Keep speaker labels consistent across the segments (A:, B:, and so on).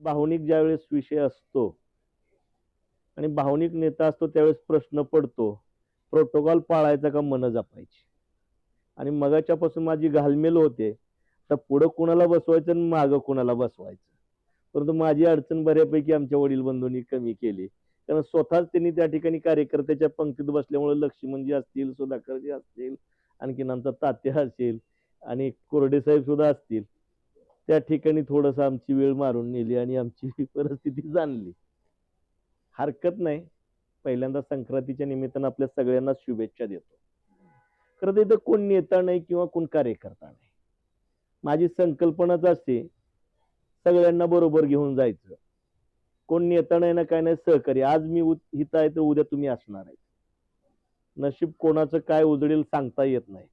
A: भावनिक ज्यावेळेस विषय असतो आणि भावनिक नेता असतो त्यावेळेस प्रश्न पडतो प्रोटोकॉल पाळायचा का मन जपायची? आणि मगाच्यापासून माझी घालमेल होते तर पुढं कुणाला बसवायचं आणि मागं कुणाला बसवायचं? परंतु माझी अडचण बऱ्यापैकी आमच्या वडील बंधूंनी कमी केली. कारण स्वतःच त्यांनी त्या ठिकाणी कार्यकर्त्याच्या पंक्तीत बसल्यामुळे लक्ष्मणजी असतील सुधाकरजी असतील आणखीन आमचा तात्या असेल आणि कोरडे साहेब सुद्धा असतील. त्या ठिकाणी थोडंसं आमची वेळ मारून नेली आणि आमची परिस्थिती जाणली. हरकत नाही. पहिल्यांदा संक्रांतीच्या निमित्तानं आपल्या सगळ्यांना शुभेच्छा देतो. खरं तर इथं कोण नेता नाही किंवा कोण कार्यकर्ता नाही. माझी संकल्पनाच असते सगळ्यांना बरोबर घेऊन जायचं. कोण नेता नाही ना काय नाही सहकारी. आज मी उ- आहे तर उद्या तुम्ही असणार आहे. नशीब कोणाचं काय उजळेल सांगता येत नाही.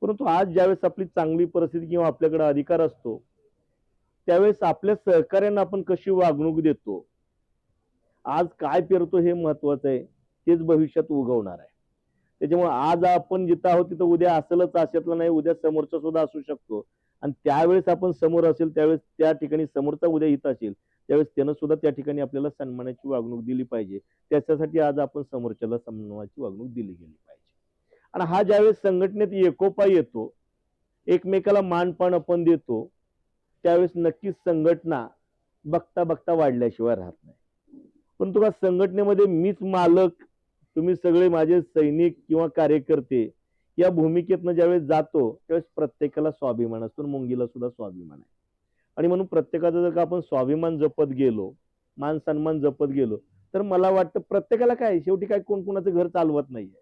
A: परंतु आज ज्यावेळेस आपली चांगली परिस्थिती किंवा आपल्याकडे अधिकार असतो त्यावेळेस आपल्या सहकार्यांना आपण कशी वागणूक देतो? आज काय पेरतो हे महत्वाचं आहे. तेच भविष्यात उगवणार आहे. त्याच्यामुळे आज आपण जिथं आहोत तिथं उद्या असलच अशातलं नाही उद्या समोरचा सुद्धा असू शकतो. आणि त्यावेळेस आपण समोर असेल त्यावेळेस त्या ठिकाणी समोरचा उद्या हित असेल त्यावेळेस त्यानं सुद्धा त्या ठिकाणी आपल्याला सन्मानाची वागणूक दिली पाहिजे. त्याच्यासाठी आज आपण समोरच्याला सन्मानाची वागणूक दिली गेली पाहिजे. आणि हा ज्यावेळेस संघटनेत एकोपा येतो एकमेकाला मानपान आपण देतो त्यावेळेस नक्कीच संघटना बघता बघता वाढल्याशिवाय राहत नाही. पण तुका संघटनेमध्ये मीच मालक तुम्ही सगळे माझे सैनिक किंवा कार्यकर्ते या भूमिकेतनं ज्यावेळेस जातो त्यावेळेस प्रत्येकाला स्वाभिमान असतो मुंगीला सुद्धा स्वाभिमान आहे. आणि म्हणून प्रत्येकाचा जर का आपण स्वाभिमान जपत गेलो मान सन्मान जपत गेलो तर मला वाटतं प्रत्येकाला काय शेवटी काय कोण कोणाचं घर चालवत नाहीये.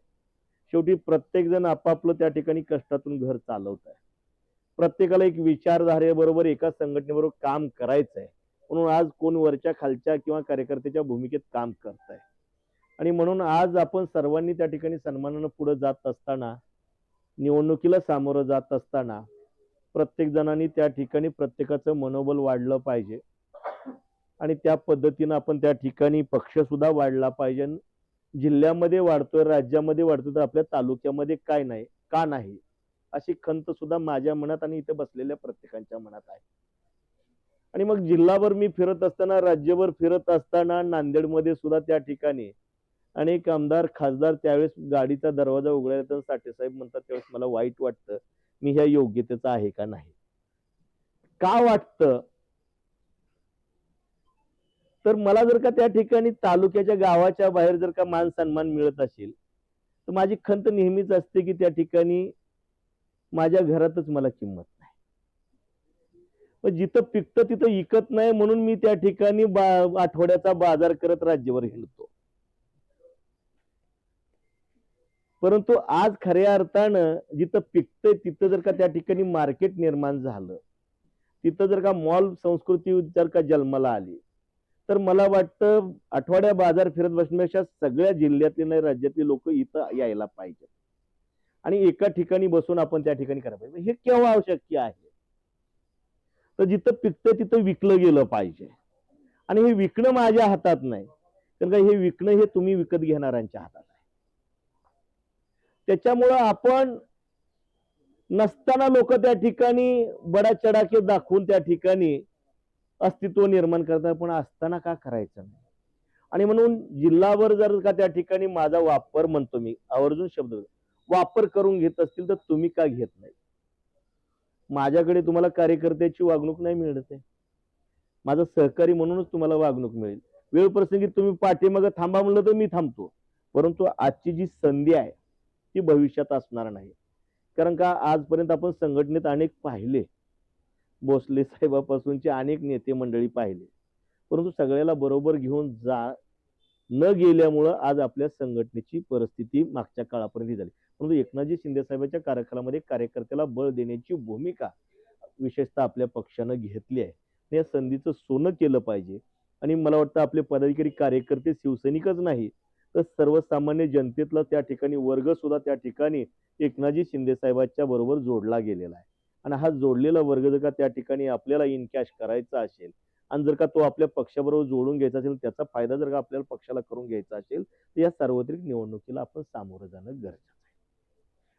A: शेवटी प्रत्येक जण आपापलं त्या ठिकाणी कष्टातून घर चालवत आहे. प्रत्येकाला एक विचारधारेबरोबर एका संघटनेबरोबर काम करायचं आहे म्हणून आज कोण वरच्या खालच्या किंवा कार्यकर्त्याच्या भूमिकेत काम करत आहे आणि म्हणून आज आपण सर्वांनी त्या ठिकाणी सन्मानानं पुढे जात असताना निवडणुकीला सामोरं जात असताना प्रत्येक जणांनी त्या ठिकाणी प्रत्येकाचं मनोबल वाढलं पाहिजे. आणि त्या पद्धतीनं आपण त्या ठिकाणी पक्ष सुद्धा वाढला पाहिजे. जिल्ह्यामध्ये वाढतोय राज्यामध्ये वाढतोय तर आपल्या तालुक्यामध्ये काय नाही का नाही? अशी खंत सुद्धा माझ्या मनात आणि इथे बसलेल्या प्रत्येकाच्या मनात आहे. आणि मग जिल्हाभर मी फिरत असताना राज्यभर फिरत असताना नांदेडमध्ये सुद्धा त्या ठिकाणी अनेक आमदार खासदार त्यावेळेस गाडीचा दरवाजा उघडायला तर साठेसाहेब म्हणतात त्यावेळेस मला वाईट वाटतं मी ह्या योग्यतेचा आहे का नाही? का वाटतं? तर मला जर का त्या ठिकाणी तालुक्याच्या गावाच्या बाहेर जर का मान सन्मान मिळत असेल तर माझी खंत नेहमीच असते की त्या ठिकाणी माझ्या घरातच मला किंमत नाही. जिथं पिकतं तिथं इकत नाही म्हणून मी त्या ठिकाणी बा- आठवड्याचा बाजार करत राज्यभर हिंडतो. परंतु आज खऱ्या अर्थानं जिथं पिकतंय तिथं जर का त्या ठिकाणी मार्केट निर्माण झालं तिथं जर का मॉल संस्कृती जर का जन्माला आली तर मला वाटतं आठवड्या बाजार फिरत बसण्यापेक्षा सगळ्या जिल्ह्यातले नाही राज्यातले लोक इथं यायला पाहिजेत. आणि एका ठिकाणी बसून आपण त्या ठिकाणी करायला पाहिजे. हे केव्हा शक्य आहे? तर जिथं पिकतं तिथं विकलं गेलं पाहिजे. आणि हे विकणं माझ्या हातात नाही. कारण का हे विकणं हे तुम्ही विकत घेणाऱ्यांच्या हातात आहे. त्याच्यामुळं आपण नसताना लोक त्या ठिकाणी बडा चढाके दाखवून त्या ठिकाणी अस्तित्व निर्माण करतात पण असताना का करायचं नाही? आणि म्हणून जिल्हावर जर का त्या ठिकाणी माझा वापर म्हणतो मी आवर्जून शब्द वापर करून घेत असतील तर तुम्ही का घेत नाही? माझ्याकडे तुम्हाला कार्यकर्त्याची वागणूक नाही मिळत आहे. माझा सहकारी म्हणूनच तुम्हाला वागणूक मिळेल. वेळ प्रसंगी तुम्ही पाठीमाग थांबा म्हणलं तर मी थांबतो. परंतु आजची जी संधी आहे ती भविष्यात असणार नाही. कारण का आजपर्यंत आपण संघटनेत अनेक पाहिले. भोसले साहेबापासूनचे अनेक नेते मंडळी पाहिले. परंतु सगळ्याला बरोबर घेऊन जा न गेल्यामुळं आज आपल्या संघटनेची परिस्थिती मागच्या काळापर्यंत झाली. परंतु एकनाथजी शिंदे साहेबांच्या कार्यकालामध्ये कार्यकर्त्याला बळ देण्याची भूमिका विशेषतः आपल्या पक्षानं घेतली आहे. या संधीचं सोनं केलं पाहिजे. आणि मला वाटतं आपले पदाधिकारी कार्यकर्ते शिवसैनिकच नाही तर सर्वसामान्य जनतेतला त्या ठिकाणी वर्ग सुद्धा त्या ठिकाणी एकनाथजी शिंदे साहेबांच्या बरोबर जोडला गेलेला आहे. आणि हा जोडलेला वर्ग जर का त्या ठिकाणी आपल्याला इनकॅश करायचा असेल आणि जर का तो आपल्या पक्षाबरोबर जोडून घ्यायचा असेल त्याचा फायदा जर का आपल्याला पक्षाला करून घ्यायचा असेल तर या सार्वत्रिक निवडणुकीला आपण सामोरं जाणं गरजेचं आहे.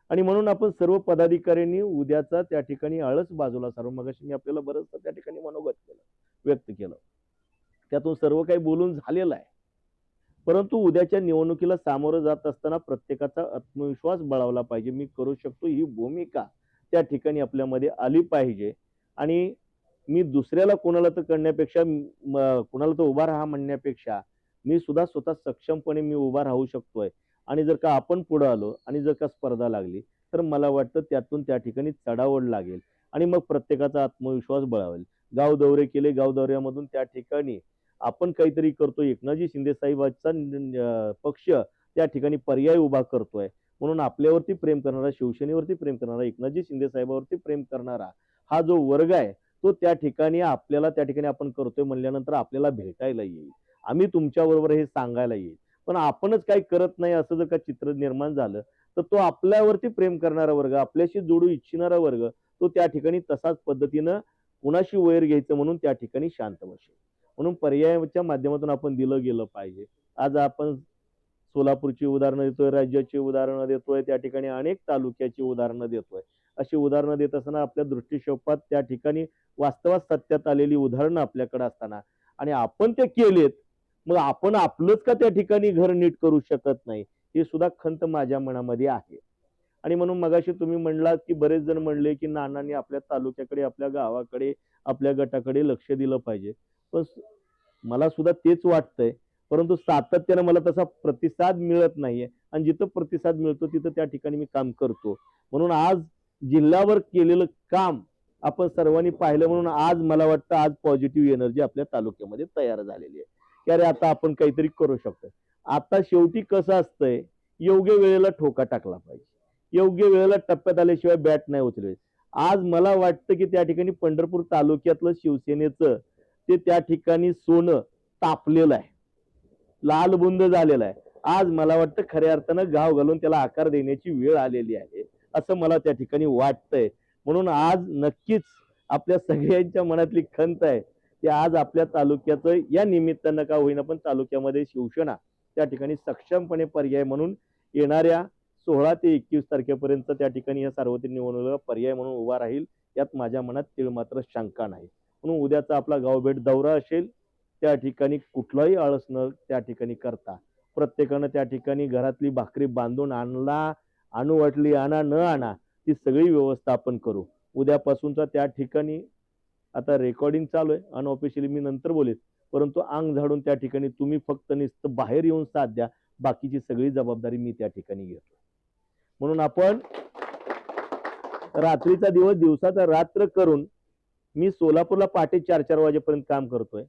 A: आणि म्हणून आपण सर्व पदाधिकाऱ्यांनी उद्याचा त्या ठिकाणी आळस बाजूला सारून मगाशी आपल्याला बरंचसं त्या ठिकाणी मनोगत केलं व्यक्त केलं. त्यातून सर्व काही बोलून झालेलं आहे. परंतु उद्याच्या निवडणुकीला सामोरं जात असताना प्रत्येकाचा आत्मविश्वास बळावला पाहिजे. मी करू शकतो ही भूमिका त्या ठिकाणी आपल्यामध्ये आली पाहिजे. आणि मी दुसऱ्याला कोणाला तर करण्यापेक्षा कोणाला तर उभा राहा म्हणण्यापेक्षा मी सुद्धा स्वतः सक्षमपणे मी उभा राहू शकतोय. आणि जर का आपण पुढं आलो आणि जर का स्पर्धा लागली तर मला वाटतं त्यातून त्या ठिकाणी चढावड लागेल आणि मग प्रत्येकाचा आत्मविश्वास बळावेल. गाव दौरे केले गाव दौऱ्यामधून त्या ठिकाणी आपण काहीतरी करतो एकनाथजी शिंदे साहेबांचा पक्ष त्या ठिकाणी पर्याय उभा करतोय. म्हणून आपल्यावरती प्रेम करणारा शिवसेनेवरती प्रेम करणारा एकनाथजी शिंदे साहेबावरती प्रेम करणारा हा जो वर्ग आहे तो त्या ठिकाणी आपल्याला त्या ठिकाणी आपण करतोय म्हणल्यानंतर आपल्याला भेटायला येईल. आम्ही तुमच्याबरोबर हे सांगायला येईल. पण आपणच काही करत नाही असं जर का चित्र निर्माण झालं तर तो आपल्यावरती प्रेम करणारा वर्ग आपल्याशी जोडू इच्छिणारा वर्ग तो त्या ठिकाणी तसाच पद्धतीनं कुणाशी वैर घ्यायचं म्हणून त्या ठिकाणी शांत बसेल. म्हणून पर्यायाच्या माध्यमातून आपण दिलं गेलं पाहिजे. आज आपण सोलापूरची उदाहरणं देतोय राज्याची उदाहरणं देतोय त्या ठिकाणी अनेक तालुक्याची उदाहरणं देतोय. अशी उदाहरणं देत असताना आपल्या दृष्टिक्षेपात त्या ठिकाणी वास्तवात सत्यात आलेली उदाहरणं आपल्याकडे असताना आणि आपण ते केलेत मग आपण आपलंच का त्या ठिकाणी घर नीट करू शकत नाही? हे सुद्धा खंत माझ्या मनामध्ये आहे. आणि म्हणून मगाशी तुम्ही म्हणलात की बरेच जण म्हणले की नानांनी आपल्या तालुक्याकडे आपल्या गावाकडे आपल्या गटाकडे लक्ष दिलं पाहिजे. पण मला सुद्धा तेच वाटतंय. परंतु सातत्यानं मला तसा प्रतिसाद मिळत नाहीये. आणि जिथं प्रतिसाद मिळतो तिथं त्या ठिकाणी मी काम करतो. म्हणून आज जिल्ह्यावर केलेलं काम आपण सर्वांनी पाहिलं म्हणून आज मला वाटतं आज पॉझिटिव्ह एनर्जी आपल्या तालुक्यामध्ये तयार झालेली आहे. की अरे आता आपण काहीतरी करू शकतो. आता शेवटी कसं असतंय योग्य वेळेला ठोका टाकला पाहिजे. योग्य वेळेला टप्प्यात आल्याशिवाय बॅट नाही उचलली. आज मला वाटतं की त्या ठिकाणी पंढरपूर तालुक्यातलं शिवसेनेचं ते त्या ठिकाणी सोनं तापलेलं आहे. लालबुंद झालेलं आहे. आज मला वाटतं खऱ्या अर्थानं गाव घालून त्याला आकार देण्याची वेळ आलेली आहे असं मला त्या ठिकाणी वाटतंय. म्हणून आज नक्कीच आपल्या सगळ्यांच्या मनातली खंत आहे ते आज आपल्या तालुक्याचं या निमित्तानं का होईना पण तालुक्यामध्ये शिवसेना त्या ठिकाणी सक्षमपणे पर्याय म्हणून येणाऱ्या सोळा ते एकवीस तारखेपर्यंत त्या ठिकाणी या सार्वत्रिक निवडणुकीला पर्याय म्हणून उभा राहील यात माझ्या मनात तीळ मात्र शंका नाही. म्हणून उद्याचा आपला गावभेट दौरा असेल त्या ठिकाणी कुठलाही आळस न त्या ठिकाणी करता. प्रत्येकानं त्या ठिकाणी घरातली भाकरी बांधून आणला आणू वाटली आणा न आणा ती सगळी व्यवस्था आपण करू. उद्यापासूनचा त्या ठिकाणी आता रेकॉर्डिंग चालू आहे. अनऑफिशियली मी नंतर बोलेन परंतु अंग झाडून त्या ठिकाणी तुम्ही फक्त निस्त बाहेर येऊन साथ द्या. बाकीची सगळी जबाबदारी मी त्या ठिकाणी घेतो म्हणून आपण रात्रीचा दिवस दिवसाचा रात्र करून मी सोलापूरला पहाटे चार चार वाजेपर्यंत काम करतोय.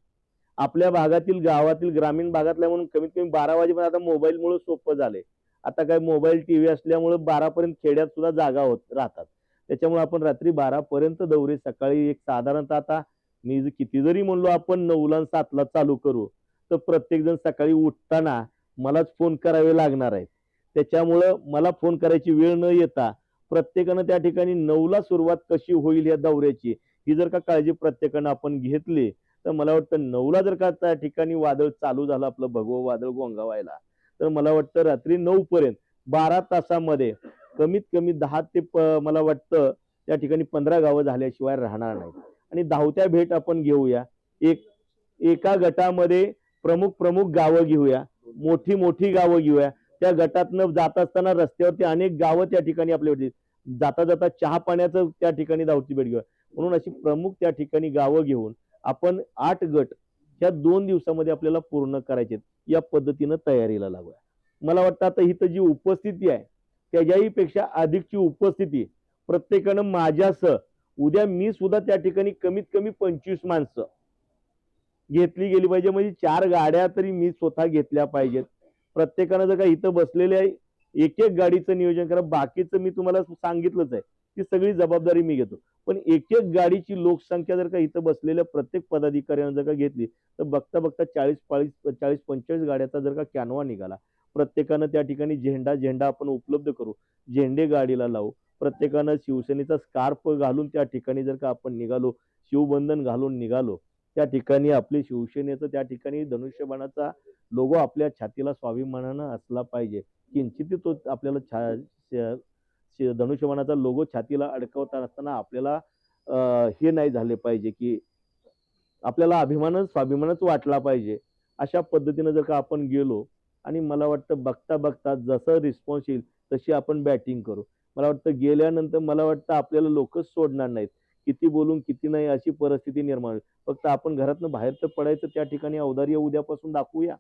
A: आपल्या भागातील गावातील ग्रामीण भागातल्या म्हणून कमीत कमी बारा वाजेपर्यंत आता मोबाईलमुळे सोपं झालंय. आता काय मोबाईल टीव्ही असल्यामुळे बारापर्यंत खेड्यात सुद्धा जागा होत राहतात. त्याच्यामुळे आपण रात्री बारा पर्यंत दौरे सकाळी एक साधारणतः आता मी जर किती जरी म्हणलो आपण नऊला सातला चालू करू तर प्रत्येक जण सकाळी उठताना मलाच फोन करावे लागणार आहेत. त्याच्यामुळं मला फोन करायची वेळ न येता प्रत्येकानं त्या ठिकाणी नऊला सुरुवात कशी होईल या दौऱ्याची ही जर का काळजी प्रत्येकानं आपण घेतली तर मला वाटतं नऊला जर का त्या ठिकाणी वादळ चालू झालं आपलं भगवं वादळ गोंगावायला तर मला वाटतं रात्री नऊ पर्यंत बारा तासामध्ये कमीत कमी दहा ते प- मला वाटतं त्या ठिकाणी पंधरा गावं झाल्याशिवाय राहणार नाहीत. आणि धावत्या भेट आपण घेऊया. एक एका गटामध्ये प्रमुख प्रमुख गावं घेऊया. मोठी मोठी गावं घेऊया. त्या गटातनं जात असताना रस्त्यावरती अनेक गावं त्या ठिकाणी आपल्या जाता जाता चहा पाण्याचं त्या ठिकाणी धावती भेट घेऊया. म्हणून अशी प्रमुख त्या ठिकाणी गावं घेऊन आपण आठ गट ह्या दोन दिवसामध्ये आपल्याला पूर्ण करायचे आहेत. या पद्धतीनं तयारीला लागूया. मला वाटतं आता इथं जी उपस्थिती आहे त्याच्याही पेक्षा अधिकची उपस्थिती. प्रत्येकानं माझ्यासह उद्या मी सुद्धा त्या ठिकाणी कमीत कमी पंचवीस माणसं घेतली गेली पाहिजे. म्हणजे चार गाड्या तरी मी स्वतः घेतल्या पाहिजेत. प्रत्येकानं जर का इथं बसलेले आहे एक एक गाडीचं नियोजन करा. बाकीचं मी तुम्हाला सांगितलंच आहे. ती सगळी जबाबदारी मी घेतो. पण एक एक गाडीची लोकसंख्या जर का इथं बसलेल्या प्रत्येक पदाधिकाऱ्यानं जर का घेतली तर बघता बघता चाळीस पाळीस चाळीस पंचेचाळीस गाड्याचा जर का कॅनवा निघाला प्रत्येकानं त्या ठिकाणी झेंडा झेंडा आपण उपलब्ध करू. झेंडे गाडीला लावू. प्रत्येकानं शिवसेनेचा स्कार्फ घालून त्या ठिकाणी जर का आपण निघालो शिवबंधन घालून निघालो त्या ठिकाणी आपली शिवसेनेचं त्या ठिकाणी धनुष्यबाणाचा लोगो आपल्या छातीला स्वाभिमानानं असला पाहिजे. किंचित तो आपल्याला छा श- धनुष्यबाणाचा लोगो छातीला अडकवता असताना आपल्याला हे नाही झाले पाहिजे की आपल्याला अभिमानच स्वाभिमानच वाटला पाहिजे. अशा पद्धतीनं जर का आपण गेलो आणि मला वाटतं बघता बघता जसं रिस्पॉन्स येईल तशी आपण बॅटिंग करू. मला वाटतं गेल्यानंतर मला वाटतं आपल्याला लोकच सोडणार नाहीत. किती बोलून किती नाही अशी परिस्थिती निर्माण होईल. फक्त आपण घरातनं बाहेर तर पडायचं त्या ठिकाणी औदार्य उद्यापासून दाखवूया.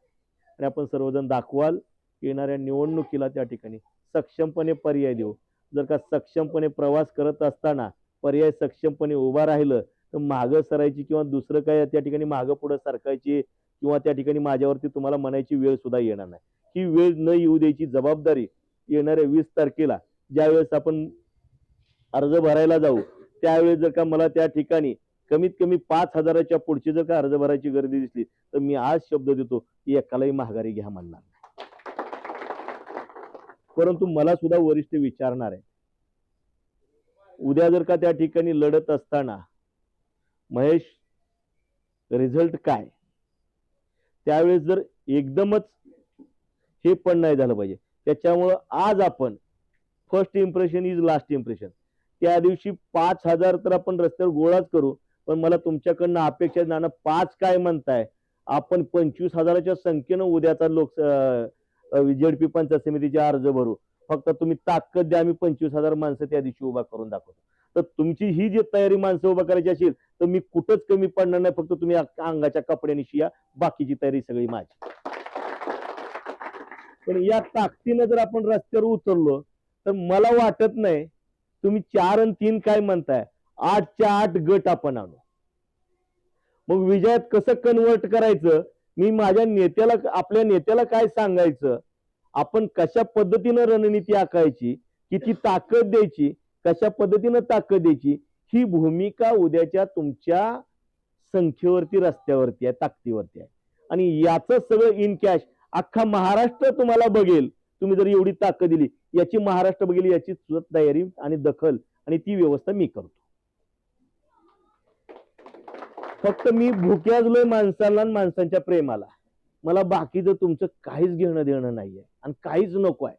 A: आणि आपण सर्वजण दाखवाल येणाऱ्या निवडणुकीला त्या ठिकाणी. सक्षमपणे पर्याय देऊ. जर का सक्षमपणे प्रवास करत असताना पर्याय सक्षमपणे उभा राहिलं तर मागं सरायची किंवा दुसरं काय त्या ठिकाणी मागं पुढं सरकायची किंवा त्या ठिकाणी माझ्यावरती तुम्हाला म्हणायची वेळ सुद्धा येणार नाही. ही वेळ न येऊ द्यायची जबाबदारी येणाऱ्या वीस तारखेला ज्यावेळेस आपण अर्ज भरायला जाऊ त्यावेळेस जर का मला त्या ठिकाणी कमीत कमी पाच हजाराच्या पुढची जर का अर्ज भरायची गर्दी दिसली तर मी आज शब्द देतो की एकालाही महागारी घ्या म्हणणार परंतु मला सुद्धा वरिष्ठ विचारणार आहे. उद्या जर का त्या ठिकाणी लढत असताना महेश रिझल्ट काय? त्यावेळेस जर एकदमच हे पण नाही झालं पाहिजे. त्याच्यामुळं आज आपण first impression is last impression त्या दिवशी पाच हजार तर आपण रस्त्यावर गोळाच करू पण मला तुमच्याकडनं अपेक्षा नाना पाच काय म्हणताय? आपण पंचवीस हजाराच्या संख्येनं उद्याचा लोक जेडपी पंचायत समितीचे अर्ज भरू. फक्त तुम्ही ताकद द्या आम्ही पंचवीस हजार माणसं त्या दिवशी उभा करून दाखवतो. तर तुमची ही जी तयारी माणसं उभा करायची असेल तर मी कुठंच कमी पडणार नाही. फक्त तुम्ही अंगाच्या कपड्याने शिया. बाकीची तयारी सगळी माझी. पण या ताकदीनं जर आपण रस्त्यावर उतरलो तर मला वाटत नाही तुम्ही चार आणि तीन काय म्हणताय. आठच्या आठ गट आपण आणू. मग विजयात कसं कन्वर्ट करायचं? मी माझ्या नेत्याला आपल्या नेत्याला काय सांगायचं? आपण कशा पद्धतीनं रणनीती आखायची? किती ताकद द्यायची? कशा पद्धतीनं ताकद द्यायची? ही भूमिका उद्याच्या तुमच्या संख्येवरती रस्त्यावरती आहे ताकदीवरती आहे. आणि याचं सगळं इन कॅश अख्खा महाराष्ट्र तुम्हाला बघेल. तुम्ही जर एवढी ताकद दिली याची महाराष्ट्र बघेल याची तयारी आणि दखल आणि ती व्यवस्था मी करतो. फक्त मी भुक्याजलोय माणसाला आणि माणसांच्या प्रेमाला. मला बाकीचं तुमचं काहीच घेणं देणं नाहीये. आणि काहीच नको आहे.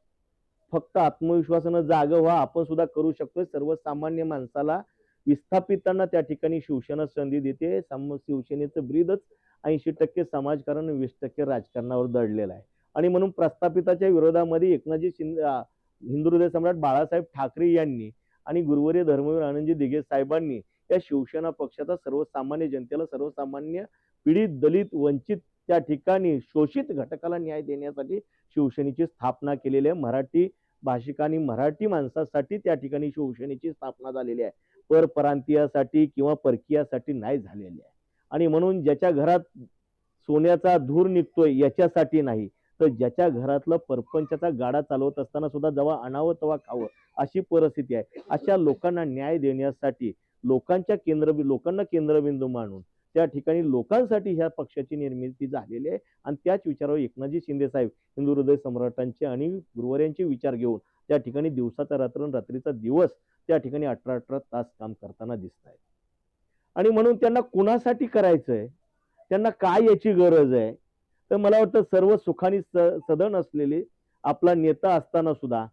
A: फक्त आत्मविश्वासानं जाग व्हा. आपण सुद्धा करू शकतोय. सर्वसामान्य माणसाला विस्थापितांना त्या ठिकाणी शिवसेना संधी देते. सम- शिवसेनेचं ब्रीदच ऐंशी टक्के समाजकारण वीस टक्के राजकारणावर दडलेलं आहे. आणि म्हणून प्रस्थापिताच्या विरोधामध्ये एकनाथजी शिंदे हिंदुहृदय हिंदू हृदय सम्राट बाळासाहेब ठाकरे यांनी आणि गुरुवर्य धर्मवीर आनंदजी दिघे साहेबांनी या शिवसेना पक्षाचा सर्वसामान्य जनतेला सर्वसामान्य पीडित दलित वंचित त्या ठिकाणी शोषित घटकाला न्याय देण्यासाठी शिवसेनेची स्थापना केलेली आहे. मराठी भाषिक आणि मराठी माणसासाठी त्या ठिकाणी शिवसेनेची स्थापना झालेली आहे. परप्रांतीयासाठी किंवा परकीयासाठी नाही झालेली आहे. आणि म्हणून ज्याच्या घरात सोन्याचा धूर निघतोय याच्यासाठी नाही तर ज्याच्या घरातलं परपंचाचा गाडा चालवत असताना सुद्धा जेव्हा आणावं तेव्हा खावं अशी परिस्थिती आहे. अशा लोकांना न्याय देण्यासाठी लोकांच्या केंद्र लोकांना केंद्रबिंदू मानून त्या ठिकाणी लोकांसाठी ह्या पक्षाची निर्मिती झालेली आहे. आणि त्याच विचारावर एकनाथजी शिंदे साहेब हिंदू हृदय सम्राटांचे आणि गुरुवार्यांचे विचार घेऊन त्या ठिकाणी दिवसाचा रात्र रात्रीचा दिवस त्या ठिकाणी अठरा अठरा तास काम करताना दिसत आहेत. आणि म्हणून त्यांना कुणासाठी करायचंय? त्यांना काय याची गरज आहे? तर मला वाटतं सर्व सुखाने स- सदन असलेले आपला नेता असताना सुद्धा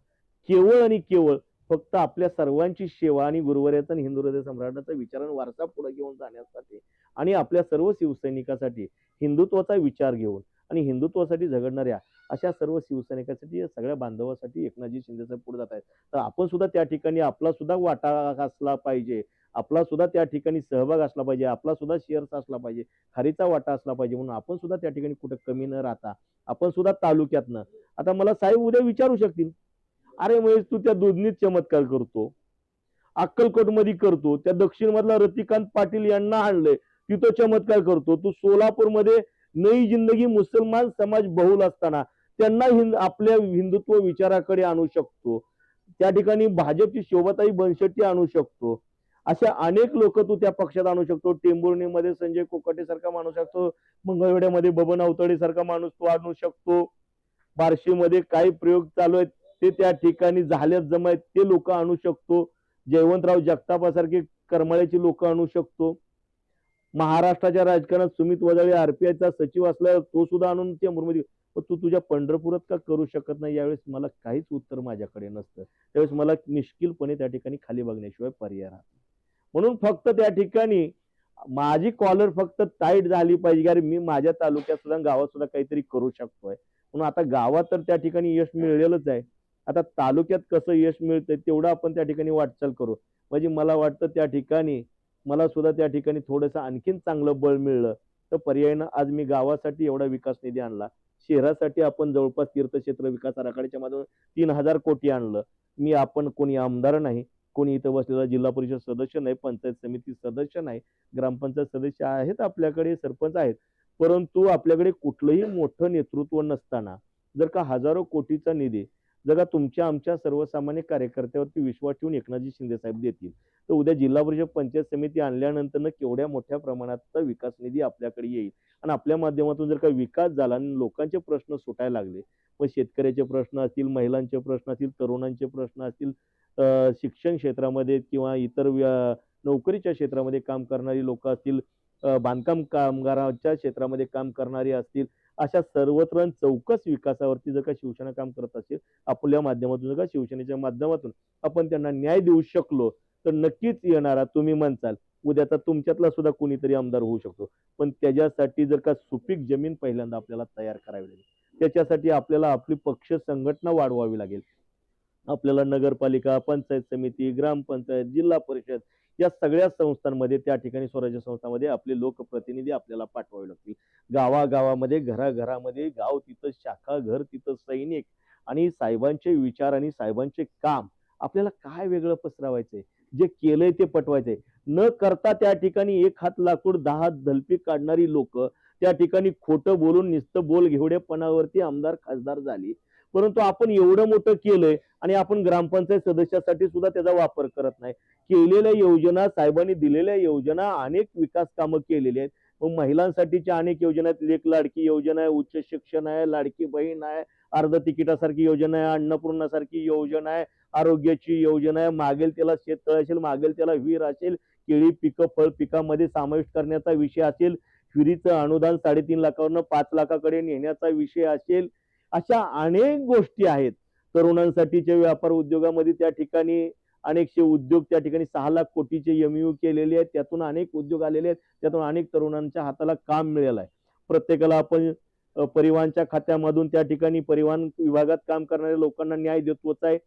A: केवळ आणि केवळ फक्त आपल्या सर्वांची सेवा आणि गुरुवर्यातन हिंदू हृदय सम्राटाचा विचार आणि वारसा पुढे घेऊन जाण्यासाठी आणि आपल्या सर्व शिवसैनिकासाठी हिंदुत्वाचा विचार घेऊन आणि हिंदुत्वासाठी झगडणाऱ्या अशा सर्व शिवसैनिकांसाठी या सगळ्या बांधवासाठी एकनाथजी शिंदे साहेब पुढे जात आहेत. तर आपण सुद्धा त्या ठिकाणी आपला सुद्धा वाटा असला पाहिजे. आपला सुद्धा त्या ठिकाणी सहभाग असला पाहिजे. आपला सुद्धा शेअर्स असला पाहिजे. खारीचा वाटा असला पाहिजे. म्हणून आपण सुद्धा त्या ठिकाणी कुठं कमी न राहता आपण सुद्धा तालुक्यातनं. आता मला साहेब उद्या विचारू शकतील. अरे महेश तू त्या दुधनीत चमत्कार करतो. अक्कलकोटमध्ये करतो. त्या दक्षिण मधला रतिकांत पाटील यांना आणलंय. तिथं चमत्कार करतो. तू सोलापूरमध्ये नई जिंदगी मुसलमान समाज बहुल असताना त्यांना हिंद आपल्या हिंदुत्व विचाराकडे आणू शकतो. त्या ठिकाणी भाजपची शोभाताई बनशेट्टी आणू शकतो. अशा अनेक लोक तू त्या पक्षात आणू शकतो. टेंभुर्णीमध्ये संजय कोकाटे सारखा माणूस शकतो मंगळवेड्यामध्ये बबन अवतडे सारखा माणूस तू आणू शकतो. बार्शीमध्ये काही प्रयोग चालू आहेत. ते त्या ठिकाणी झाल्यात जमा आहेत ते लोक आणू शकतो. जयवंतराव जगतापासारखे करमाळ्याची लोक आणू शकतो. महाराष्ट्राच्या राजकारणात सुमित वजाळे आरपीआयचा सचिव असला तो सुद्धा आणून चेंबूरमध्ये पण तू तुझ्या पंढरपुरात का करू शकत नाही? यावेळेस मला काहीच उत्तर माझ्याकडे नसतं. त्यावेळेस मला निश्किलपणे त्या ठिकाणी खाली बघण्याशिवाय पर्याय राहत म्हणून फक्त त्या ठिकाणी माझी कॉलर फक्त टाईट झाली पाहिजे कारण अरे मी माझ्या तालुक्यात सुद्धा गावात सुद्धा काहीतरी करू शकतोय. म्हणून आता गावात तर त्या ठिकाणी यश मिळेलच आहे. आता तालुक्यात कसं यश मिळतं तेवढं आपण त्या ठिकाणी वाटचाल करू. म्हणजे मला वाटतं त्या ठिकाणी मला सुद्धा त्या ठिकाणी थोडंसं आणखीन चांगलं बळ मिळलं. तर पर्यायनं आज मी गावासाठी एवढा विकास निधी आणला. शहरासाठी आपण जवळपास तीर्थक्षेत्र विकास आराखड्याच्या माध्यमातून तीन हजार कोटी आणलं. मी आपण कोणी आमदार नाही कोणी इथं बसलेला जिल्हा परिषद सदस्य नाही पंचायत समिती सदस्य नाही ग्रामपंचायत सदस्य आहेत आपल्याकडे सरपंच आहेत. परंतु आपल्याकडे कुठलंही मोठं नेतृत्व नसताना जर का हजारो कोटीचा निधी जरा तुमच्या आमच्या सर्वसामान्य कार्यकर्त्यावरती विश्वास ठेवून एकनाथजी शिंदे साहेब देतील. तर उद्या जिल्हा परिषद पंचायत समिती आणल्यानंतर केवढ्या मोठ्या प्रमाणात विकास निधी आपल्याकडे येईल? आणि आपल्या माध्यमातून जर का विकास झाला आणि लोकांचे प्रश्न सुटायला लागले मग शेतकऱ्याचे प्रश्न असतील महिलांचे प्रश्न असतील तरुणांचे प्रश्न असतील शिक्षण क्षेत्रामध्ये किंवा इतर व्या- नोकरीच्या क्षेत्रामध्ये काम करणारी लोक असतील बांधकाम कामगारांच्या क्षेत्रामध्ये काम करणारी असतील अशा सर्वत्र चौकस विकासावरती जर का शिवसेना काम करत असेल आपल्या माध्यमातून जर का शिवसेनेच्या माध्यमातून आपण त्यांना न्याय देऊ शकलो तर नक्कीच येणारा तुम्ही म्हणसाल उद्याचा तुमच्यातला सुद्धा कोणीतरी आमदार होऊ शकतो. पण त्याच्यासाठी जर का सुपीक जमीन पहिल्यांदा आपल्याला तयार करावी लागेल. त्याच्यासाठी आपल्याला आपली पक्ष संघटना वाढवावी लागेल. आपल्याला नगरपालिका पंचायत समिती ग्रामपंचायत जिल्हा परिषद या सगळ्या संस्थांमध्ये त्या ठिकाणी स्वराज्य संस्थांमध्ये आपले लोकप्रतिनिधी आपल्याला पाठवावे लागतील. गावागावामध्ये घराघरामध्ये गाव तिथं शाखा घर तिथं सैनिक आणि साहेबांचे विचार आणि साहेबांचे काम. आपल्याला काय वेगळं पसरावायचंय? जे केलंय ते पटवायचंय. न करता त्या ठिकाणी एक हात लाकूड दहा हात धलपी काढणारी लोक त्या ठिकाणी खोटं बोलून नुसतं बोल घेवड्यापणावरती आमदार खासदार झाली. परंतु आपण एवढं मोठं केलंय आणि आपण ग्रामपंचायत सदस्यासाठी सुद्धा त्याचा वापर करत नाही. केलेल्या योजना साहेबांनी दिलेल्या योजना अनेक विकास कामं केलेली आहेत. मग महिलांसाठीच्या अनेक योजना आहेत. लेख लाडकी योजना आहे उच्च शिक्षण आहे लाडकी बहीण आहे अर्ध तिकिटासारखी योजना आहे अन्नपूर्णासारखी योजना आहे आरोग्याची योजना आहे मागेल त्याला शेततळ असेल मागेल त्याला विहीर असेल केळी पिकं फळ पिकामध्ये समाविष्ट करण्याचा विषय असेल विहिरीचं अनुदान साडेतीन लाखावरनं पाच लाखाकडे नेण्याचा विषय असेल अशा अनेक गोष्टी आहेत. तरुणांसाठीच्या व्यापार उद्योगामध्ये त्या ठिकाणी अनेकशे उद्योग त्या ठिकाणी सहा लाख कोटीचे एमयू केलेले आहेत. त्यातून अनेक उद्योग आलेले आहेत. त्यातून अनेक तरुणांच्या हाताला काम मिळालं आहे. प्रत्येकाला आपण परिवहनच्या खात्यामधून त्या ठिकाणी परिवहन विभागात काम करणाऱ्या लोकांना न्याय देतोच आहे.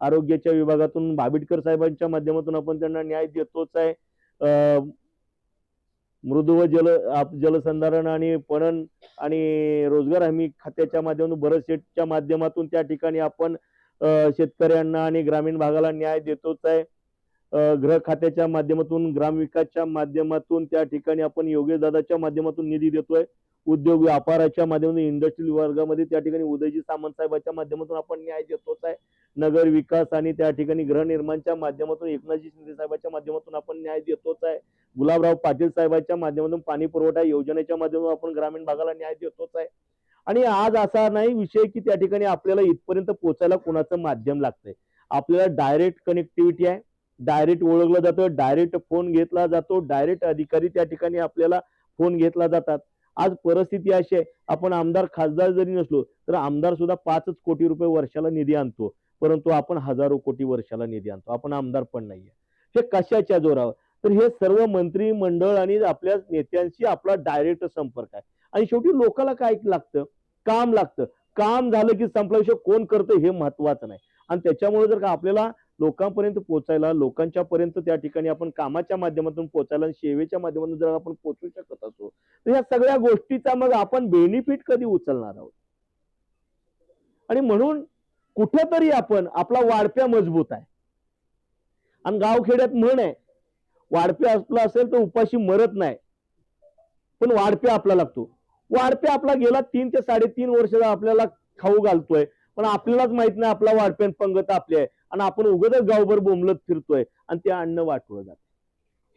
A: आरोग्याच्या विभागातून भाबिटकर साहेबांच्या माध्यमातून आपण त्यांना न्याय देतोच आहे. मृदू व जल आप- जलसंधारण आणि पणन आणि रोजगार हमी खात्याच्या माध्यमातून भरतशेठच्या माध्यमातून त्या ठिकाणी आपण शेतकऱ्यांना आणि ग्रामीण भागाला न्याय देतोच आहे. गृह खात्याच्या माध्यमातून ग्रामविकासच्या माध्यमातून त्या ठिकाणी आपण योगेश दादाच्या माध्यमातून निधी देतोय. उद्योग व्यापाराच्या माध्यमातून इंडस्ट्रियल वर्गामध्ये त्या ठिकाणी उदयजी सामंत साहेबांच्या माध्यमातून आपण न्याय देतोच आहे. नगर विकास आणि त्या ठिकाणी गृहनिर्माणच्या माध्यमातून एकनाथजी शिंदे साहेबांच्या माध्यमातून आपण न्याय देतोच आहे. गुलाबराव पाटील साहेबांच्या माध्यमातून पाणी पुरवठा योजनेच्या माध्यमातून आपण ग्रामीण भागाला न्याय देतोच आहे. आणि आज असा नाही विषय की त्या ठिकाणी आपल्याला इथपर्यंत पोहोचायला कोणाचं माध्यम लागतंय. आपल्याला डायरेक्ट कनेक्टिव्हिटी आहे. डायरेक्ट ओळखलं जातं डायरेक्ट फोन घेतला जातो डायरेक्ट अधिकारी त्या ठिकाणी आपल्याला फोन घेतला जातात. आज परिस्थिती अशी आहे आपण आमदार खासदार जरी नसलो तर आमदार सुद्धा पाचच कोटी रुपये वर्षाला निधी आणतो. परंतु आपण हजारो कोटी वर्षाला निधी आणतो. आपण आमदार पण नाहीये. हे कशाच्या जोरावर? तर हे सर्व मंत्री मंडळ आणि आपल्या नेत्यांशी आपला डायरेक्ट संपर्क आहे. आणि शेवटी लोकाला काय लागतं? काम लागतं. काम झालं की संपल्याशिवाय कोण करतं हे महत्वाचं नाही. आणि त्याच्यामुळे जर का आपल्याला लोकांपर्यंत पोहोचायला लोकांच्या पर्यंत त्या ठिकाणी आपण कामाच्या माध्यमातून पोहोचायला आणि सेवेच्या माध्यमातून जर आपण पोहोचू शकत असो तर या सगळ्या गोष्टीचा मग आपण बेनिफिट कधी उचलणार आहोत? आणि म्हणून कुठेतरी आपण आपला वाढप्या मजबूत आहे. आणि गावखेड्यात म्हण आहे वाढप्या असला असेल तर उपाशी मरत नाही. पण वाढप्या आपला लागतो. वाढप्या आपला गेला तीन ते साडेतीन वर्ष आपल्याला खाऊ घालतोय पण आपल्यालाच माहीत नाही आपला वाढप्यान पंगत आपली आहे. आणि आपण उगदच गावभर बोंबलत फिरतोय आणि ते अन्न वाटवलं जात.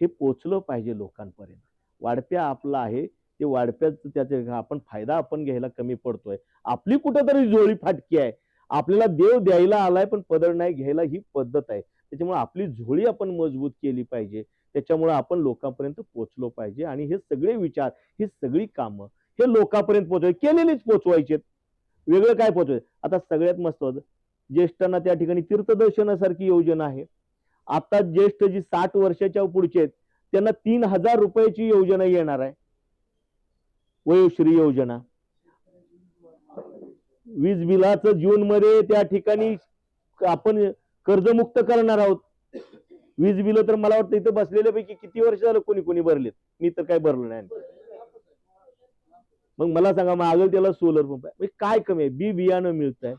A: हे पोचलं पाहिजे लोकांपर्यंत. वाढप्या आपला आहे ते वाढप्याच त्याचे आपण फायदा आपण घ्यायला कमी पडतोय. आपली कुठंतरी जोळी फाटकी आहे. आपल्याला देव द्यायला आलाय पण पदर नाही घ्यायला ही पद्धत आहे. त्याच्यामुळे आपली झोळी आपण मजबूत केली पाहिजे. त्याच्यामुळे आपण लोकांपर्यंत पोचलो पाहिजे. आणि हे सगळे विचार ही सगळी कामं हे लोकांपर्यंत पोचवायचे. केलेलीच पोचवायचे वेगळं काय पोचवायचं? आता सगळ्यात मस्त होतं. ज्येष्ठांना त्या ठिकाणी तीर्थदर्शनासारखी योजना आहे. आता ज्येष्ठ जी साठ वर्षाच्या पुढचे आहेत त्यांना तीन हजार रुपयाची योजना येणार आहे. वयोश्री योजना. वीज बिलाचं जून मध्ये त्या ठिकाणी आपण कर्जमुक्त करणार आहोत. वीज बिल तर मला वाटतं इथं बसलेल्यापैकी किती वर्ष झालं कोणी कोणी भरलेत? मी तर काय भरलं नाही मग मला सांगा मागल त्याला सोलर पंप आहे. म्हणजे काय कमी आहे? बी बियाणं मिळत आहे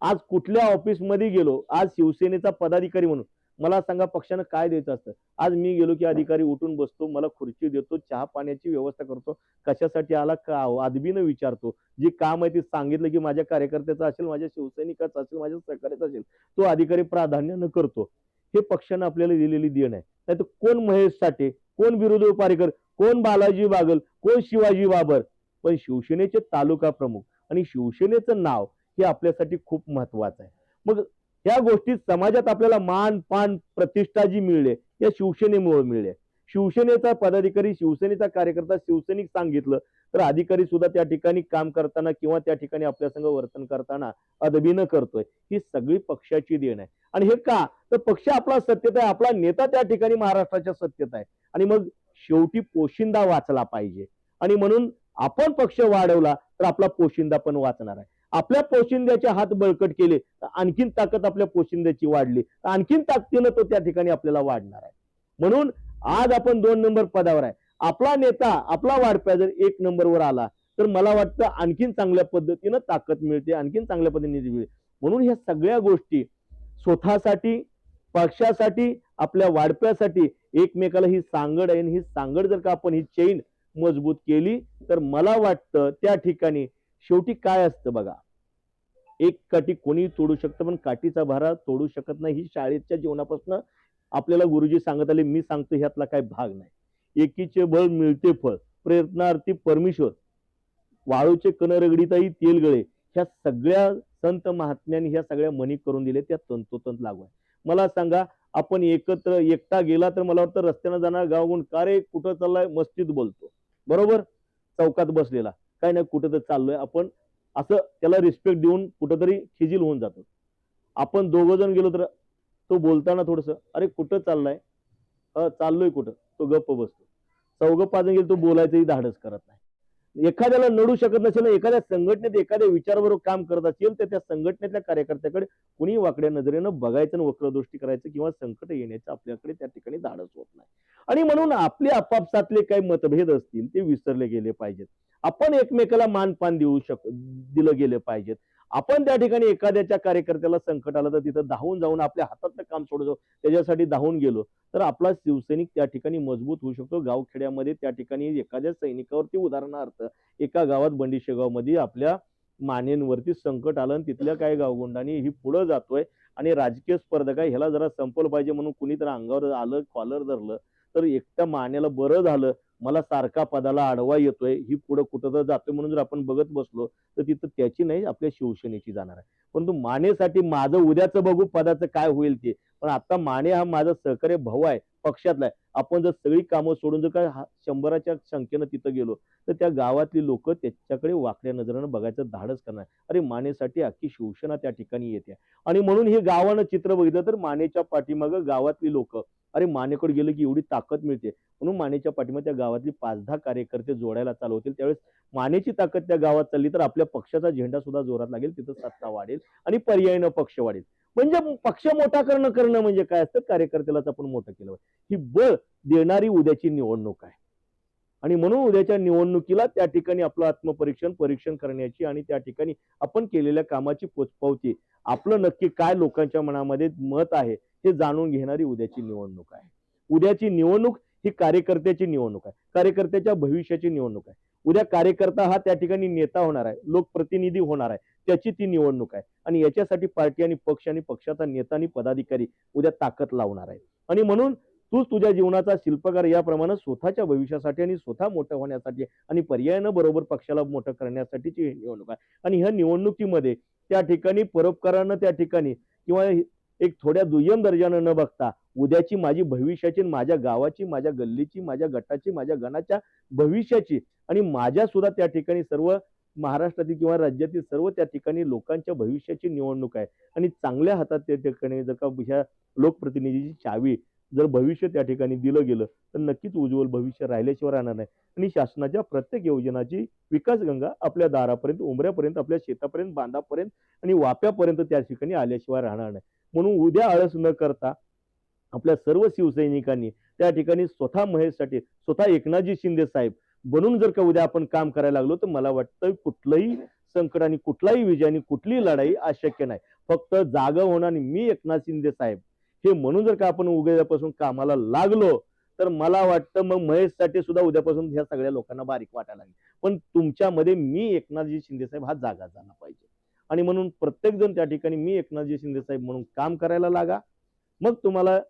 A: आज कुठल्या ऑफिसमध्ये गेलो? आज शिवसेनेचा पदाधिकारी म्हणून. मला सांगा पक्षानं काय द्यायचं असतं? आज मी गेलो की अधिकारी उठून बसतो मला खुर्ची देतो चहा पाण्याची व्यवस्था करतो. कशासाठी आला? का हो? आदबीनं विचारतो. जे काम आहे ते सांगितलं की माझ्या कार्यकर्त्याचं असेल माझ्या शिवसैनिकाचं असेल माझ्या सहकार्याचं असेल तो अधिकारी प्राधान्यानं करतो. हे पक्षानं आपल्याला दिलेली देण आहे. नाही तर कोण महेश साठे? कोण विरोध पारेकर कोण बालाजी बागल? कोण शिवाजी बाबर? पण शिवसेनेचे तालुका प्रमुख आणि शिवसेनेचं नाव हे आपल्यासाठी खूप महत्वाचं आहे. मग या गोष्टीत समाजात आपल्याला मान पान प्रतिष्ठा जी मिळली या शिवसेनेमुळे मिळले शिवसेनेचा पदाधिकारी शिवसेनेचा कार्यकर्ता शिवसैनिक सांगितलं तर अधिकारी सुद्धा त्या ठिकाणी काम करताना किंवा त्या ठिकाणी आपल्या संग वर्तन करताना अदबीनं करतोय. ही सगळी पक्षाची देण आहे. आणि हे का? तर पक्ष आपला सत्यता आहे आपला नेता त्या ठिकाणी महाराष्ट्राच्या सत्यता आहे. आणि मग शेवटी पोशिंदा वाचला पाहिजे. आणि म्हणून आपण पक्ष वाढवला तर आपला पोशिंदा पण वाचणार आहे. आपल्या पोशिंद्याचे हात बळकट केले तर आणखीन ताकद आपल्या पोशिंद्याची वाढली. तर आणखीन ताकदीनं तो त्या ठिकाणी आपल्याला वाढणार आहे. म्हणून आज आपण दोन नंबर पदावर आहे. आपला नेता आपला वाढप्या जर एक नंबरवर आला तर मला वाटतं आणखीन चांगल्या पद्धतीनं ताकद मिळते आणखीन चांगल्या पद्धतीने निधी मिळते म्हणून ह्या सगळ्या गोष्टी स्वतःसाठी पक्षासाठी आपल्या वाढप्यासाठी एकमेकाला ही सांगड आहे आणि ही सांगड जर का आपण ही चेन मजबूत केली तर मला वाटतं त्या ठिकाणी शेवटी काय असतं बघा? एक काठी कोणी तोडू शकतं पण काठीचा भारा तोडू शकत नाही. ही शाळेच्या जीवनापासून आपल्याला गुरुजी सांगत आले मी सांगतो ह्यातला काही भाग नाही. एकीचे बळ मिळते फळ प्रयत्नार्थी परमेश्वर. वाळूचे कण रगडीताही तेल गळे. ह्या सगळ्या संत महात्म्यांनी ह्या सगळ्या मनी करून दिले त्या तंतोतंत लागू आहे. मला सांगा आपण एकत्र एकटा गेला तर मला वाटतं रस्त्यानं जाणार गावगुण का रे? कुठं चाललाय? मस्तीत बोलतो. बरोबर? चौकात बसलेला. काय नाही कुठं तर चाललोय. आपण असं त्याला रिस्पेक्ट देऊन कुठंतरी खिजील होऊन जातो. आपण दोघं जण गेलो तर तो बोलताना थोडस अरे कुठं चाललाय? चाललोय कुठं? तो गप्प बसतो. चौघ पाच जण गेलो तो बोलायचंही धाडस करत नाही. एखाद्याला नडू शकत नसेल एखाद्या संघटनेत एखाद्या विचाराबरोबर काम करत असेल तर त्या संघटनेतल्या कार्यकर्त्याकडे कुणी वाकड्या नजरेनं बघायचं आणि वक्रदृष्टी करायचं किंवा संकट येण्याचं आपल्याकडे त्या ठिकाणी धाडस होत नाही. आणि म्हणून आपले आपापसातले काही मतभेद असतील ते विसरले गेले पाहिजेत. आपण एकमेकाला मानपान देऊ शक दिलं गेलं पाहिजेत. आपण त्या ठिकाणी एखाद्याच्या कार्यकर्त्याला संकट आलं तर तिथं धावून जाऊन आपल्या हातातलं काम सोडतो त्याच्यासाठी धावून गेलो तर आपला शिवसैनिक त्या ठिकाणी मजबूत होऊ शकतो. गावखेड्यामध्ये त्या ठिकाणी एखाद्या सैनिकावरती उदाहरणार्थ एका गावात बंडीशेगावमध्ये आपल्या मानेंवरती संकट आलं आणि तिथल्या काही गावगुंडांनी ही पुढं जातोय आणि राजकीय स्पर्धक आहे ह्याला जरा संपलं पाहिजे म्हणून कुणी तर अंगावर आलं कॉलर धरलं तर एकट्या मानेला बरं झालं. मला सारखा पदाला आडवा येतोय ही पुढं कुठं तर जातोय म्हणून जर आपण बघत बसलो तर तिथं त्याची नाही आपल्या शिवसेनेची जाणार आहे. परंतु मानेसाठी माझं उद्याचं बघू पदाचं काय होईल ते. पण आता माने हा माझा सहकार्य भाऊ आहे पक्षातला आहे. आपण जर सगळी कामं सोडून जर का हा- शंभराच्या संख्येनं तिथं गेलो तर त्या गावातली लोक त्याच्याकडे वाकड्या नजरेनं बघायचं धाडस करणार. अरे मानेसाठी अख्खी शिवसेना त्या ठिकाणी येते. आणि म्हणून हे गावानं चित्र बघितलं तर मानेच्या पाठीमागं गावातली लोक अरे मानेकडे गेलं की एवढी ताकद मिळते. म्हणून मानेच्या पाठीमागे त्या गावातली पाच दहा कार्यकर्ते जोडायला चालू होतील. त्यावेळेस मानेची ताकद त्या गावात चालली तर आपल्या पक्षाचा झेंडा सुद्धा जोरात लागेल तिथं सत्ता वाढेल आणि पर्यायीनं पक्ष वाढेल. म्हणजे पक्ष मोठा करणं करणं म्हणजे काय असतं? कार्यकर्त्यालाच आपण मोठं केलं ही बळ देणारी उद्याची निवडणूक आहे. आणि म्हणून उद्याच्या निवडणुकीला त्या ठिकाणी आपलं आत्मपरीक्षण परीक्षण करण्याची आणि त्या ठिकाणी आपण केलेल्या कामाची पोचपावती आपलं नक्की काय लोकांच्या मनामध्ये मत आहे हे जाणून घेणारी उद्याची निवडणूक आहे. उद्याची निवडणूक ही कार्यकर्त्याची निवडणूक आहे. कार्यकर्त्याच्या भविष्याची निवडणूक आहे. उद्या कार्यकर्ता हा त्या ठिकाणी नेता होणार आहे. लोकप्रतिनिधी होणार आहे. त्याची ती निवडणूक आहे. आणि याच्यासाठी पार्टी आणि पक्ष आणि पक्षाचा नेता आणि पदाधिकारी उद्या ताकद लावणार आहे. आणि म्हणून तूच तुझ्या जीवनाचा शिल्पकार याप्रमाणे स्वतःच्या भविष्यासाठी आणि स्वतः मोठं होण्यासाठी आणि पर्यायानं बरोबर पक्षाला मोठं करण्यासाठीची ही निवडणूक आहे. आणि ह्या निवडणुकीमध्ये त्या ठिकाणी परोपकारानं त्या ठिकाणी किंवा एक थोड्या दुय्यम दर्जानं न बघता उद्याची माझी भविष्याची आणि माझ्या गावाची माझ्या गल्लीची माझ्या गटाची माझ्या गणाच्या भविष्याची आणि माझ्या सुद्धा त्या ठिकाणी सर्व महाराष्ट्रातील किंवा राज्यातील सर्व त्या ठिकाणी लोकांच्या भविष्याची निवडणूक आहे. आणि चांगल्या हातात त्या ठिकाणी जर का ह्या लोकप्रतिनिधीची चावी जर भविष्य त्या ठिकाणी दिलं गेलं तर नक्कीच उज्ज्वल भविष्य राहिल्याशिवाय राहणार नाही. आणि शासनाच्या प्रत्येक योजनाची विकासगंगा आपल्या दारापर्यंत उमऱ्यापर्यंत आपल्या शेतापर्यंत बांधापर्यंत आणि वाप्यापर्यंत त्या ठिकाणी आल्याशिवाय राहणार नाही. म्हणून उद्या आळस न करता आपल्या सर्व शिवसैनिकांनी त्या ठिकाणी स्वतः महेशसाठी स्वतः एकनाथजी शिंदे साहेब बनून जर का उद्या आपण काम करायला लागलो तर मला वाटतं कुठलंही संकट आणि कुठलाही विजय आणि कुठलीही लढाई अशक्य नाही. फक्त जागा होणं आणि मी एकनाथ शिंदे साहेब हे म्हणून जर का आपण उद्यापासून कामाला लागलो तर मला वाटतं मग महेशसाठी सुद्धा उद्यापासून ह्या सगळ्या लोकांना बारीक वाटायला लागेल. पण तुमच्यामध्ये मी एकनाथजी शिंदे साहेब हा जागा झाला पाहिजे. आणि म्हणून प्रत्येक जण त्या ठिकाणी मी एकनाथजी शिंदे साहेब म्हणून काम करायला लागा. मग तुम्हाला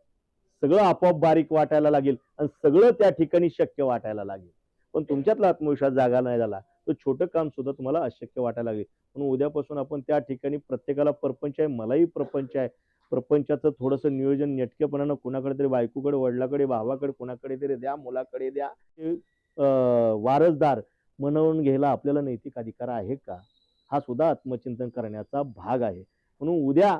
A: सगळं आपोआप बारीक वाटायला लागेल आणि सगळं त्या ठिकाणी शक्य वाटायला लागेल. पण तुमच्यातला आत्मविश्वास जागा नाही झाला तर छोटं काम सुद्धा तुम्हाला अशक्य वाटायला लागेल. म्हणून उद्यापासून आपण त्या ठिकाणी प्रत्येकाला प्रपंच आहे मलाही प्रपंच आहे. प्रपंचाचं थोडंसं नियोजन नेटकेपणानं कुणाकडे तरी बायकोकडे वडिलाकडे भावाकडे कुणाकडे तरी द्या मुलाकडे द्या. वारसदार म्हणून घ्यायला आपल्याला नैतिक अधिकार आहे का? हा सुद्धा आत्मचिंतन करण्याचा भाग आहे. म्हणून उद्या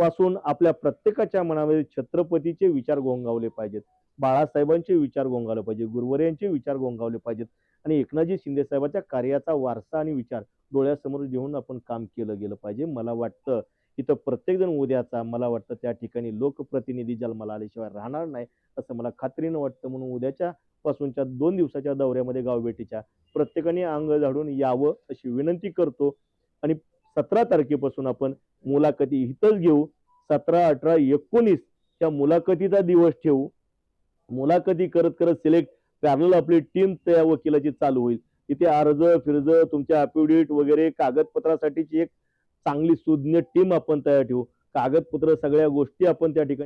A: पासून आपल्या प्रत्येकाच्या मनामध्ये छत्रपतीचे विचार गोंगावले पाहिजेत. बाळासाहेबांचे विचार गोंगावले पाहिजे गुरुवर्यांचे विचार गोंगावले पाहिजेत. आणि एकनाथजी शिंदे साहेबांच्या कार्याचा वारसा आणि विचार डोळ्यासमोर घेऊन आपण काम केलं गेलं पाहिजे. मला वाटतं इथं प्रत्येक जण उद्याचा मला वाटतं त्या ठिकाणी लोकप्रतिनिधी जन्माला आल्याशिवाय राहणार नाही असं मला खात्रीनं वाटतं. म्हणून उद्याच्या पासूनच्या दोन दिवसाच्या दौऱ्यामध्ये गावभेटीच्या प्रत्येकाने अंग झाडून यावं अशी विनंती करतो. आणि सतरा तारखेपासून आपण मुलाखती इथंच घेऊ. सतरा अठरा एकोणीस च्या मुलाखतीचा दिवस ठेवू. मुलाखती करत करत सिलेक्ट पॅरल आपली टीम त्या वकिलाची चालू होईल. तिथे अर्ज फिर्ज तुमच्या अफिडेविट वगैरे कागदपत्रासाठीची एक चांगली सुज्ञ टीम आपण तयार ठेवू. कागदपत्र सगळ्या गोष्टी आपण त्या ठिकाणी